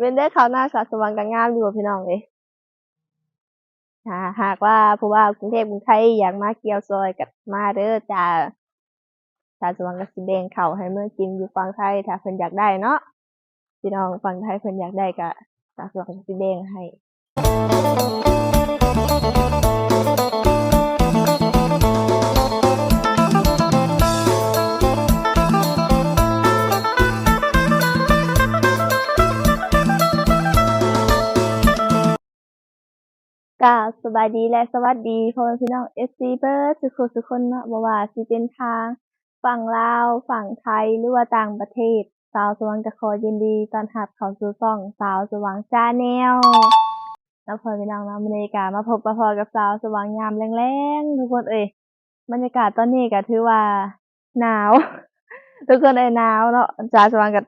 เว้นได้เขาวหน้าสาสว่างกันงามอยู่พี่น้องเลยหาหากว่าผู้ว่ากรุงเทพกรุงไทยอยากมาเกี่ยวซอยกับมาเด้อจ้าสาสว่างกับสิแดงเขาให้เมื่อกินอยู่ฝั่งไทยถ้าเพิ่นอยากได้เนาะพี่น้องฝั่งไทยเพิ่นอยากได้ก็สาสว่างกับสิแดงให้ กาสบายดีและสวัสดีพ่อแม่พี่น้อง FC เบิร์ดทุกคนทุกคนเนาะบ่ว่าสิเป็นทาง ฝั่งลาวฝั่งไทยหรือว่าต่างประเทศ สาวสว่างจะขอยินดีตอนรับเข้าสู่ช่องสาวสว่างชาแนลแล้วพ่อพี่น้องเนาะมื้อนี้ก็มาพบประพอกับสาวสว่างยามแรงๆทุกคนเอ้ยบรรยากาศตอนนี้ก็ถือว่าหนาว ทุกคนเอ้ยหนาวเนาะสาวสว่างก็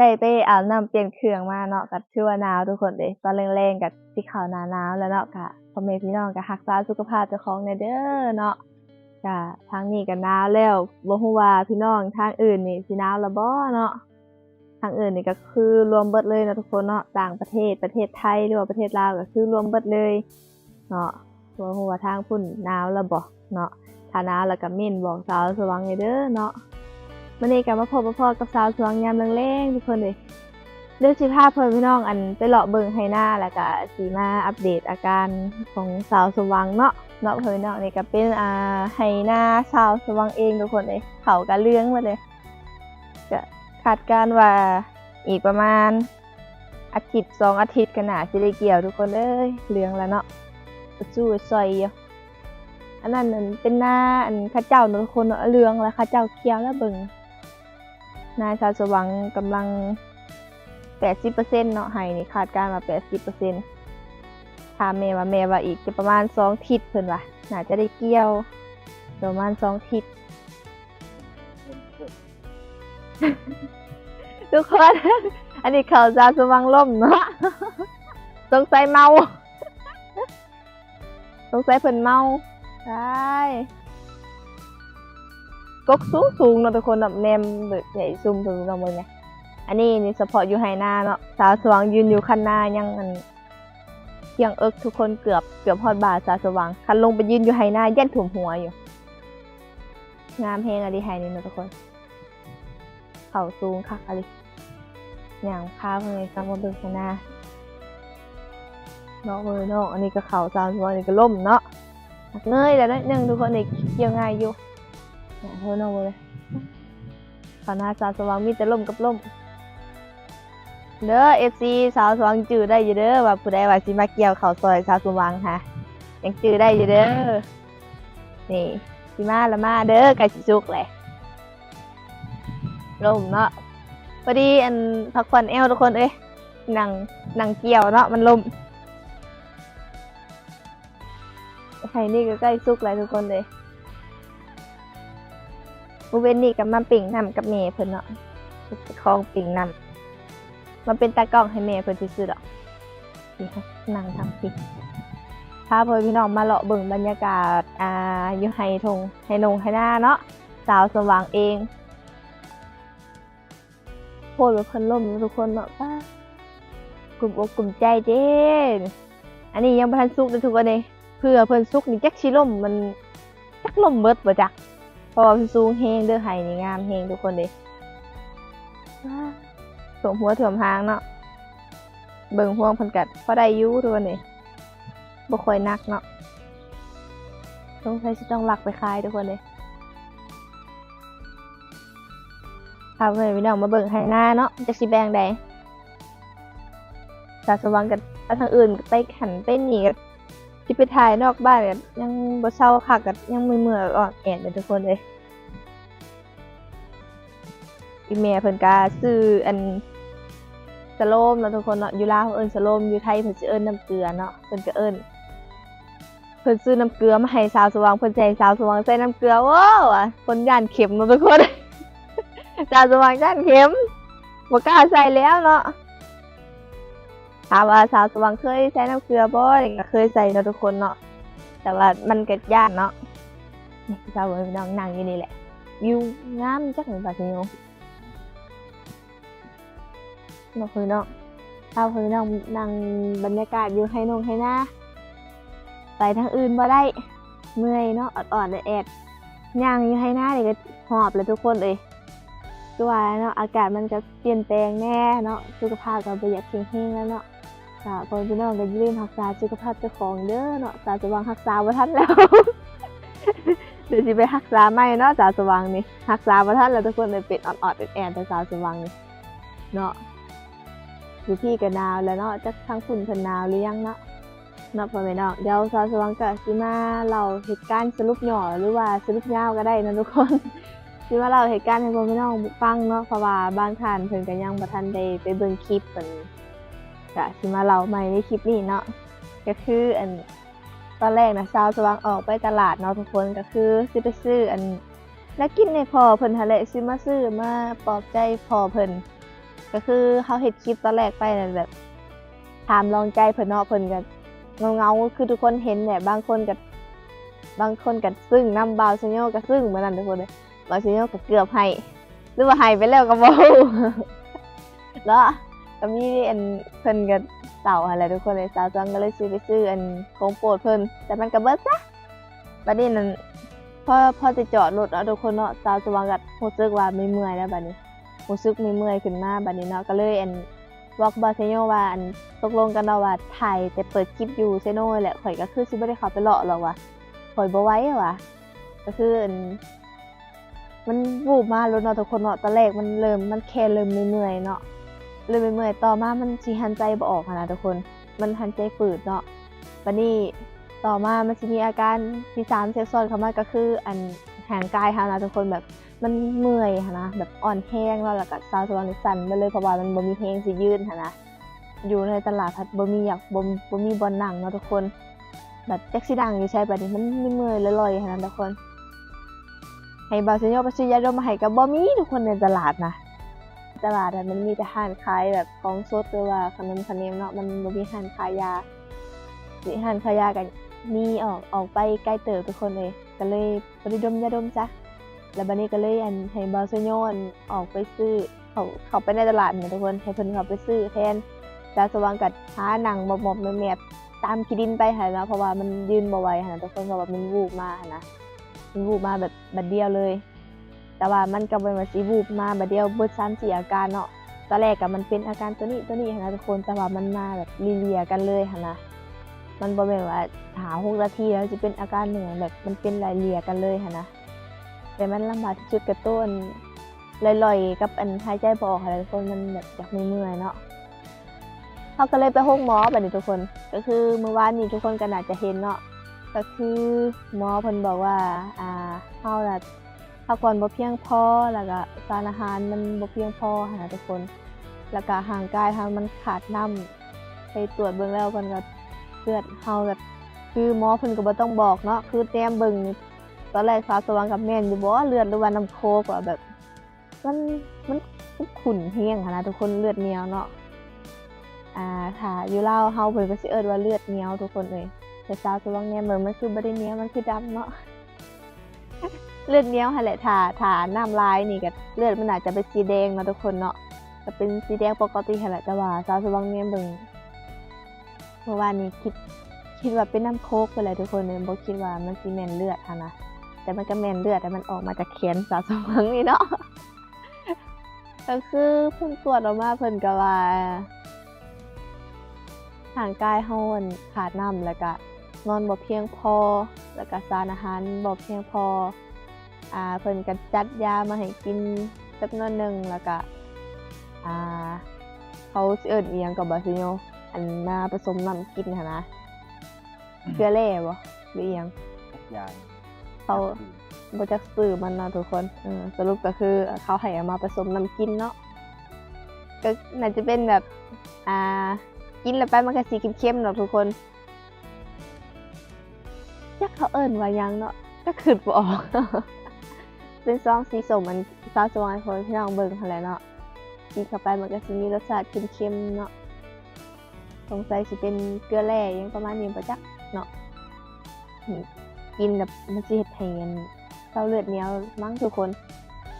ได้ไปอาบน้ำเปลี่ยนเครื่องมาเนาะก็ถือว่าหนาวทุกคนเด้ตอนแรงๆก็สิเข้าหนาหนาวแล้วเนาะก็พ่อแม่พี่น้องก็รักษาสุขภาพเจ้าของแน่เด้อเนาะก็ทางนี้ก็หนาวแล้วบ่ฮู้ว่าพี่น้องทางอื่นนี่สิหนาวล้วบ่เนาะทางอื่นนี่ก็คือรวมเบิดเลยนะทุกคนเนาะต่างประเทศประเทศไทยหรือว่าประเทศลาวก็คือรวมเบิดเลยเนาะบ่ฮู้ว่าทางพุ่นหนาวล้วบ่เนาะถ้าหนาวแล้วก็เม่นบอกสาวสว่างให้เด้อเนาะ มื่อนี้ก็มาพบมาพอกับสาวสวงยามแรงๆทุกคนเลยเรื่องสิพาเพื่อนพี่น้องอันไปเลาะเบิงให้หน้าแล้วก็สีมาอัปเดตอาการของสาวสว่างเนาะเนาะเพื่อนน้องนี่ก็เป็นอ่าให้หน้าสาวสว่างเองทุกคนเลยเขาก็เลี้ยงมาเลยก็คาดการว่าอีกประมาณอาทิตย์สองอาทิตย์กันหนาสิได้เกี่ยวทุกคนเลยเลี้ยงแล้วเนาะสู้ซอยอยู่อันนั้นเป็นหน้าอันข้าเจ้าเนอะคนเนอะเรืองแล้วข้าเจ้าเคี้ยวแล้วเบิ่ง นายชาสว่างกำลังแปดสิบเปอร์เซ็นต์เนาะให้นี่คาดการณ์มาแปดสิบเปอร์เซ็นต์ถามแม่ว่าแม่ว่าอีกจะประมาณสองทิศเพิ่นว่าน่าจะได้เกี่ยว ประมาณสองทิศทุกคน อันนี้เขาชาสว่างล่มเนาะสงสัยเมา สงสัยเพิ่นเมาใช่ กกสูงสูงเนาะทุกคนแบบแนมแบบใหญ่ซุ่มถึงเราเมืองไงอันนี้นี่เฉพาะอยู่ไฮนาเนาะสาวสว่างยืนอยู่คันนายังอันเที่ยงเอิกทุกคนเกือบเกือบฮอดบ่าสาวสว่างคันลงไปยืนอยู่ไฮนาแย่นถุ่มหัวอยู่ งามเพลงอะไรไฮนี่เนาะทุกคน เขาสูงคักอะไรอย่างพาเพื่อนซังมาเบิ่งหน้าเนาะเว้ยเนาะอันนี้ก็เขาสาวสว่างอันนี้ก็ล่มเนาะเงยแล้วนิดนึงทุกคนอีกเกี่ยวง่ายอยู่ เนี่ยเท่านั้นเลยขาวหน้าสาวสว่างมีแต่ล่มกับล่มเด้อเอฟซีสาวสว่างจื้อได้อยู่เด้อว่าผู้ใดว่าสิมาเกี่ยวเขาซอยสาวสว่างค่ะยังจื้อได้อยู่เด้อนี่สิมาละมาเด้อก่สิสุกแหละล่มเนาะพอดีอันพักผ่อนแอวทุกคนเอ้ยนั่งนั่งเกี่ยวเนาะมันล่มไข่นี่ก็ใกล้สุกแล้วทุกคนเลย บูเวนนี่กับมาปิ่งนำกับเมย์เพิ่นเนาะคลองปิ่งนำมันเป็นตากล้องให้เมย์เพิ่นซื่อๆดอกนี่ค่ะนั่งทำปิ่งพาเพื่อนพี่น้องมาเลาะเบิ่งบรรยากาศอ่าอยู่ไฮทงไฮนงไฮหน้าเนาะสาวสว่างเองโพดว่าเพิ่นล่มทุกคนเนาะป้ากลุ่มอกกลุ่มใจเด้อันนี้ยังบ่ทันสุกเลยทุกคนเลยเพื่อเพิ่นสุกนี่จักชิล่มมันจักล่มเบิดบ่จัก ราะว่าสูงแฮงเด้อไห้นี่งามแฮงทุกคนเด้สวมหัวถ่วมหางเนาะ เบิ่งห่วงพิ่นกัดพอได้ยู่ทุกคนเด้บ่ค่อยนักเนาะสงสัยสิต้องลักไปขายทุกคนเด้พาเพื่อนพี่น้องมาเบิ่งไห้หน้าเนาะจักสิแบงใดสาสว่างกันเอาทางอื่นไปขันไปหนีกัน ที่ไปถ่ายนอกบ้านกันยังบ่เศร้าคักกันยังมือมืออ่อนแอนเป็นทุกคนเลยอีเมลเพิ่นก็ซื้ออันสโลมเนาะทุกคนเนาะอยู่ลาวเอิ้นสโลมอยู่ไทยเพิ่นสิเอิ้นน้ำเกลือเนาะเพิ่นก็เอิ้นเพิ่นซื้อน้ำเกลือมาให้สาวสว่างเพิ่นให้สาวสว่างใส่น้ำเกลือว้าวอะคนย่านเข็มเนาะทุกคนสาวสว่างย่านเข็มบ่กล้าใส่แล้วเนาะ ถามว่าสาวสว่างเคยใช้น้ำเกลือบ่นี่ก็เคยใส่เนาะทุกคนเนาะแต่ว่ามันเก็ยากเนาะนี่สาวสว่างน้องนั่งอยู่นี่แหละวิวงามจักหนึ่งบาทนิวเนาะคือเนาะเช้าพี่น้องนั่งบรรยากาศอยู่ให้นงให้หน้าไปทางอื่นบ่ได้เมื่อยเนาะอ่อนๆแอดย่างอยู่ให้หน้านี่ก็หอบเลยทุกคนเอ้ยคือว่าเนาะอากาศมันก็เปลี่ยนแปลงแน่เนาะสุขภาพก็บ่อยากแข็งแรงแล้วเนาะ ค่ะพ่อพี่น้องก็อย่าลืมรักษาสุขภาพเจ้าของเด้อเนาะสาวสว่างรักษาบ่ทันแล้ว เดี๋ยวสิไปรักษาใหม่เนาะสาวสว่างนี่รักษาบ่ทันแล้วทุกคนเลยเป็นอ่อนๆแอดๆแต่สาวสว่างนี่เนาะอยู่พี่ก็หนาวแล้วเนาะจักทั้งฝุ่นเพิ่นนาวหรือยังเนาะเนาะพ่อแม่เนาะเดี๋ยวสาวสว่างก็สิมาเล่าเหตุการณ์สรุปย่อหรือว่าสรุปยาวก็ได้นะทุกคนสิมาเล่าเหตุการณ์ให้พ่อแม่น้องฟังเนาะเพราะว่าบางท่านเพิ่นก็ยังบ่ทันได้ไปเบิ่งคลิปเพิ่น ก็สิมาเล่าใหม่ในคลิปนี้เนาะก็คืออันตอนแรกนะสาวสว่างออกไปตลาดเนาะทุกคนก็คือสิไปซื้ออันแล้วกินในพอเพิ่นหั่นแหละสิมาซื้อมาปลอบใจพอเพิ่นก็คือเขาเห็ดคลิปตอนแรกไปนั่นแบบถามลองใจเพิ่นเนาะเพิ่นกันเงาเงาๆคือทุกคนเห็นเนี่ยบางคนกับบางคนกัซึ่งน้ำบาวเซโยก็ซึ่งเหมือนนั้นทุกคนเลยบาวเซโยก็เกือบให้หรือว่าให้ไปแล้วก็บ่ฮู้แล้ว ก็มีอันเพิ่นก็เต่าอะไรทุกคนเลยสาวจังก็เลยซื้อไปซื้ออันของโปรดเพิ่นแต่มันก็เบิดซะบัดนี้นั่นพอพอจะจอดรถเนาะทุกคนเนาะสาวสว่างก็รู้สึกว่าไม่เมื่อยแล้วบัดนี้รู้สึกมีเมื่อยขึ้นมาบัดนี้เนาะก็เลยอันบอกบาเซโยว่าอันตกลงกันเนาะว่าถ่ายแต่เปิดคลิปอยู่เซโน่แหละข่อยก็คือสิบ่ได้เข้าไปเลาะหรอกว่ะข่อยบ่ไหว้ว่ะก็คืออันมันวูบมาแล้วเนาะทุกคนเนาะตอนแรกมันเริ่มมันแค่เริ่มเมื่อยเนาะ เริ่มเมื่อยต่อมามันสิหันใจบ่ออกนะทุกคน มันหันใจฝืดเนาะบัดนี้ต่อมามันสิมีอาการที่สามแทรกซ้อนเข้ามาก็คือ อันห่างกายหั้นะทุกคนแบบมันเมื่อยหั้นะแบบอ่อนแห้งแล้วแล้วก็สาวสว่างนี่สั่นไปเลยเพราะว่ามันบ่มีแห้งสิยืนหั้นนะอยู่ในตลาดพัดบ่มีอยากบ่บ่มีบอลหนังเนาะทุกคน แบบแจ็คสิดังอยู่ใช่บัดนี้มันเมื่อยลอยๆหั้นะทุกคนให้บาวเซโยไปซื้อยาดมมาให้ก็บ่มีทุกคนในตลาดนะ ตลาดมันมีแต่ห้านขายแบบของสดหรือว่าขนมขนมเนาะมันบ่มีห้านขายยาสิห้านขายยากันมีออกออกไปใกล้เติบทุกคนเลยก็เลยบ่ได้ดมยาดมจ้ะแล้วบันนี้ก็เลยอันให้บาเซโยนออกไปซื้อเขาเขาไปในตลาดเหมือนทุกคนให้เพิ่นเขาไปซื้อแทนจาสว่างกัดหาหนังหมอบๆแมบตามขีดินไปหั่นนะเพราะว่ามันยืนบ่ไหวหันนะทุกคนเพราะว่ามันวูบมาหั่นนะมันวูบมาแบบบัดเดียวเลย แต่ว่ามันก็เป็นว่าสิวูบมาบัดเดียวเบิดซ้ำสี่อาการเนาะตอนแรกก็มันเป็นอาการตัวนี้ตัวนี้นะทุกคนแต่ว่ามันมาแบบเลียกันเลยนะมันบ่แม่นว่าหาหกนาทีแล้วจะเป็นอาการหนึ่งแบบมันเป็นรายเลียกันเลยนนะแต่มันลำบากที่สุดกับต้นลอยๆกับอันหายใจบออกอะไรทุกคนมันแบบอยากเมื่อยเนาะเขาก็เลยไปห้องหมอแบบนี้ทุกคน ก็คือเมื่อวานนี้ทุกคนก็น่าจะเห็นเนาะก็คือหมอเพิ่นบอกว่าอ่าเฮาน่ะ พักผ่อนบ่เพียงพอแล้วก็สารอาหารมันบ่เพียงพอหั้นนะทุกคน แล้วก็ห่างกายเฮามันขาดน้ำไปตรวจเบิ่งแล้วเพิ่นก็เลือดเฮาก็คือหมอเพิ่นก็บ่ต้องบอกเนาะคือแต้มเบิ่งตอนแรกฟ้าสว่างกับแม่นอยู่บ่เลือดหรือว่าน้ำโคกว่าแบบ มันมันขุ่นแห้งนะทุกคนเลือดเหนียวเนาะอ่าถ้าอยู่ลาเฮาเพิ่นก็สิเอิ้นว่าเลือดเหนียวทุกคนเอ้ยแต่ฟ้าสว่างเนี่ยเหมือนมันคือบ่ได้เหนียวมันคือดำเนาะ เลือดเนี้ยวหั่นแหละถ้าถ้าน้ำลายนี่ก็เลือดมันอาจจะเป็นสีแดงเนาะทุกคนเนาะก็เป็นสีแดงปกติหั่นแหละแต่ว่าฟ้าสว่างเนี่ยเบิ่งเมื่อวานนี้คิดคิดว่าเป็นน้ำโคกไปเลยทุกคนเนี่ยบ่คิดว่ามันสิแมนเลือดนะแต่มันก็แมนเลือดแต่มันออกมาจากแขนสาวสมองนี่เนาะก็คือเพิ่นตรวจออกมาเพิ่นก็ว่าห่างกายเฮาอั่นขาดน้ำแล้วก็นอนบ่เพียงพอ แล้วก็สารอาหารบ่เพียงพอ อ่าเพิ่นก็จัดยามาให้กินจำนวนหนึงแล้วก็อ่าเขาสิเอิ้นอีหยังก็บ่ซิโยอันมาผสมน้ำกินหั่นนะเกลือแร่บ่หรืออีหยังยางเขาบจักสื่อมันเนาะทุกคนเออสรุปก็คือเขาให้เอามาผสมน้ำกินเนาะก็น่าจะเป็นแบบอ่ากินแล้วไปมันก็สีเข้มๆเนาะทุกคนจักเขาเอิ้นว่าหยังเนาะก็คือบ่ออก เป็นซองสีส้มมันซาวสวายคนที่ลองเบิ่งหั่นแหลเนาะกินเข้าไปมันก็สิมีรสชาติเข้มๆเนาะสงสัยสิเป็นเกลือแร่ยังประมาณนี้บ่จักเนาะกินแบบมันสิเฮ็ดให้อันเศร้าเลือดเหนียวมั้งทุกคน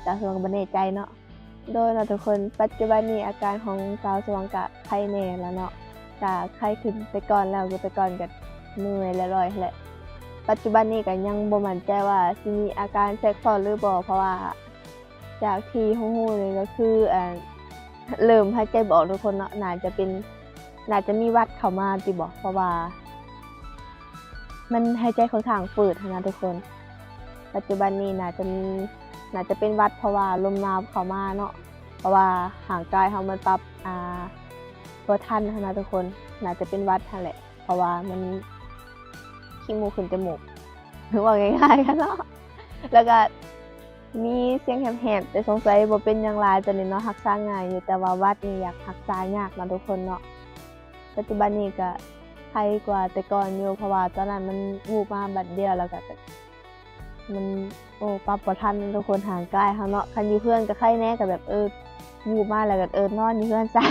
แต่สวนกับบนเนใจเนาะโดยเราทุกคนปัจจุบันนี้อาการของสาวสว่างกะไข้แน่แล้วเนาะกะไข้ขึ้นไปก่อนแล้วคือไปก่อนก็เหนื่อยและรอยแหละ ปัจจุบันนี้ก็ยังบ่มั่นใจว่าสิมีอาการแทรกซ้อนหรือบ่เพราะว่า จากที่ฮู้ๆเลยก็คืออ่าเริ่มหายใจบ่ออกทุกคนเนาะน่าจะเป็นน่าจะมีวัดเข้ามาติบ่เพราะว่า มันหายใจค่อนข้างฝืดนะทุกคน ปัจจุบันนี้น่าจะมีน่าจะเป็นวัดเพราะว่าลมหนาวเข้ามาเนาะเพราะว่าห่างกายเฮามันปรับอ่าบ่ทันนนะทุกคน น่าจะเป็นวัดนั่นแหละ เพราะว่ามัน ขี้มูกขึ้นจมูกหรือว่าง่ายๆกันเนาะแล้วก็มีเสียงแหบๆแต่สงสัยบ่เป็นหยังหลายตัวนี้เนาะรักษาง่ายอยู่แต่ว่าวัดนี่อยากรักษายากนาะทุกคนเนาะปัจจุบันนี้ก็ไข้กว่าแต่ก่อนอยู่เพราะว่าตอนนั้นมันวูบมาบัดเดียวแล้วก็มันโอ้ปรับบ่ทันทุกคนห่างไกายเฮาเนาะคันอยู่เพื่อนก็ไข้แน่ก็แบบเออวูบมาแล้วก็เออนอนอยู่เพื่อนซะ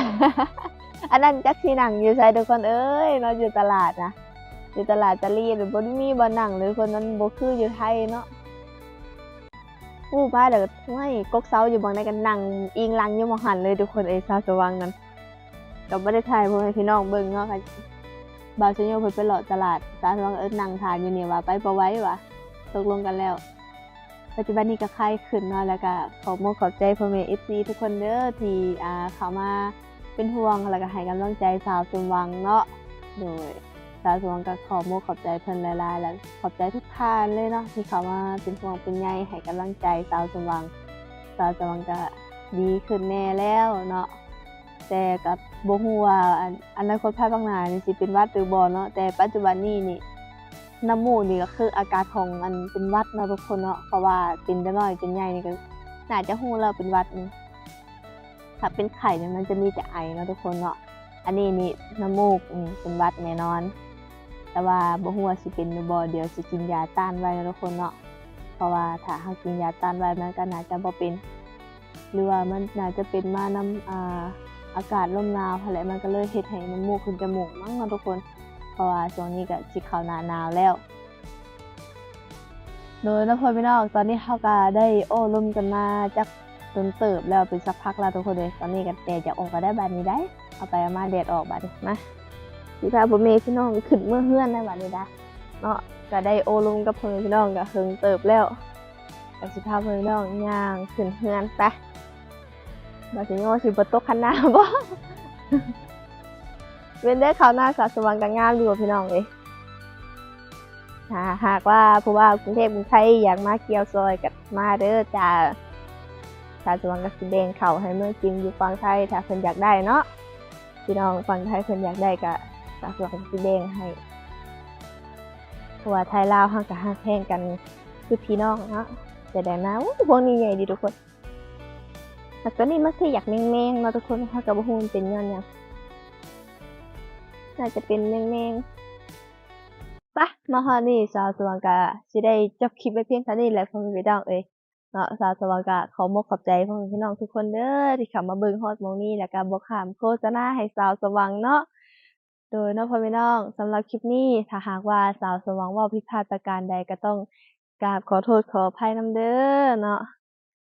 อันนั้นจักสินั่งอยู่ไสทุกคนเอ้ยเนาะอยู่ตลาดนะ อยู่ตลาดตะลีหรือบ่มีบ่นั่งหรือคนนั้นบ่คืออยู่ไทยเนาะวูบมาแล้วก็ไม่กกเซาอยู่บางใดก็นั่งอิงลังอยู่มองหันเลยทุกคนเอ้สาวสว่างนั้นก็บ่ได้ถ่ายพ่อแม่พี่น้องเบิ่งเนาะค่ะบาวซิโยเพิ่นไปเลาะตลาดสาวสว่างเอิ้นนั่งทานอยู่เนี่ว่าไปบ่ไว้ว่ะตกลงกันแล้วปัจจุบันนี้ก็คลายขึ้นเนาะแล้วก็ขอบคุณขอบใจพ่อแม่ FC ทุกคนเด้อที่อ่าเข้ามาเป็นห่วงแล้วก็ให้กำลังใจสาวสมหวังเนาะโดย สาวสมหวังก็ขอบคุณขอบใจเพิ่นหลายๆแล้วขอบใจทุกท่านเลยเนาะที่เขามาเป็นห่วงเป็นใยให้กำลังใจสาวสมหวังสาวสมหวังก็ดีขึ้นแน่แล้วเนาะแต่กับบ่ฮู้ว่าอันอนาคตภายภาคหน้านี่สิเป็นวัดหรือบ่เนาะแต่ปัจจุบันนี้นี่น้ำมูกนี่ก็คืออาการของอันเป็นวัดเนาะทุกคนเนาะเพราะว่าเป็นแต่น้อยจนใหญ่นี่ก็น่าจะฮู้แล้วเป็นวัดนี่ถ้าเป็นไข้เนี่ยมันจะมีแต่ไอเนาะทุกคนเนาะอันนี้นี่น้ำมูกเป็นวัดแน่นอน แต่ว่าบ่ฮู้ว่าสิเป็นหรือบ่เดี๋ยวสิกินยาต้านไว้เนาะทุกคนเนาะเพราะว่าถ้าเฮากินยาต้านไว้มันก็น่าจะบ่เป็น หรือว่ามันน่าจะเป็นมานํอ่าอากาศลมหนาวหั่นแหละมันก็เลยเฮ็ดให้น้ำมูกขึ้นจมูกมั้งเนาะทุกคน เพราะว่าช่วงนี้ก็สิเข้าหน้าหนาวแล้วโดยนะพอพี่น้องตอนนี้เขาก็ได้โอ้ลมกันมาจากจนเติบแล้วเป็นสักพักแล้วทุกคนเลยตอนนี้ก็แดดจะออกก็ได้บาดนี้ได้ เอาไปเอามาแดดออกบาดนี้มา สิพาพ่อแม่พี่น้องขึ้นเมื่อเฮือนได้บาดนี้ได้เนาะก็ได้โอ้ลมกับพ่อแม่พี่น้องก็เฮิงเติบแล้วก็สิพาพ่อแม่พี่น้องย่างขึ้นเฮือนไปบาสิโยสิบตกคันหน้าบ่เว้นได้ข่าวหน้าสาสว่างกันงามอยู่กับพี่น้องเลยถ้าหากว่าผู้ว่ากรุงเทพกรุงไทยอยากมาเกี่ยวซอยกับมาเด้อจ้าสาสว่างกับสีแดงเข่าให้เมื่อกินอยู่ฝั่งไทยถ้าเพิ่นอยากได้เนาะพี่น้องฝั่งไทยเพิ่นอยากได้ก็ สาสว่างกับสีแดงให้เพราะว่าไทยลาวเฮางก็ฮักแพงกันคือพี่น้องเนาะแต่แดงนะพวกนี้ใหญ่ดีทุกคนแต่ตัวนี้มันคืออยากแมงๆเนาะทุกคนเขากับฮูมันเป็นย้อนหยังน่าจะเป็นแมงๆปะมาฮอนี่สาวสว่างกะสิได้จบคลิปไว้เพียงเท่านี้แหละพ่อแม่พี่น้องเอ้ยเนาะสาวสว่างกะขอมกขอบใจพ่อพี่น้องทุกคนเด้อที่ข้ามาเบิ่งฮอดมองนี้แล้วก็บ่ข้ามโฆษณาให้สาวสว่างเนาะ โดยนอกพ่อแม่น้องสำหรับคลิปนี้ถ้าหากว่าสาวสว่างว่าผิดพลาดประการใดก็ต้องกราบขอโทษขออภัยน้ำเด้อเนาะ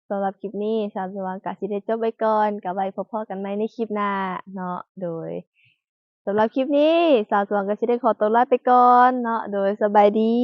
สำหรับคลิปนี้สาวสว่างกะสิได้จบไปก่อนกับไว้พบๆกันใหม่ในคลิปหน้าเนาะโดยสำหรับคลิปนี้สาวสว่างกะสิได้ขอตัวลาไปก่อนเนาะโดยสบายดี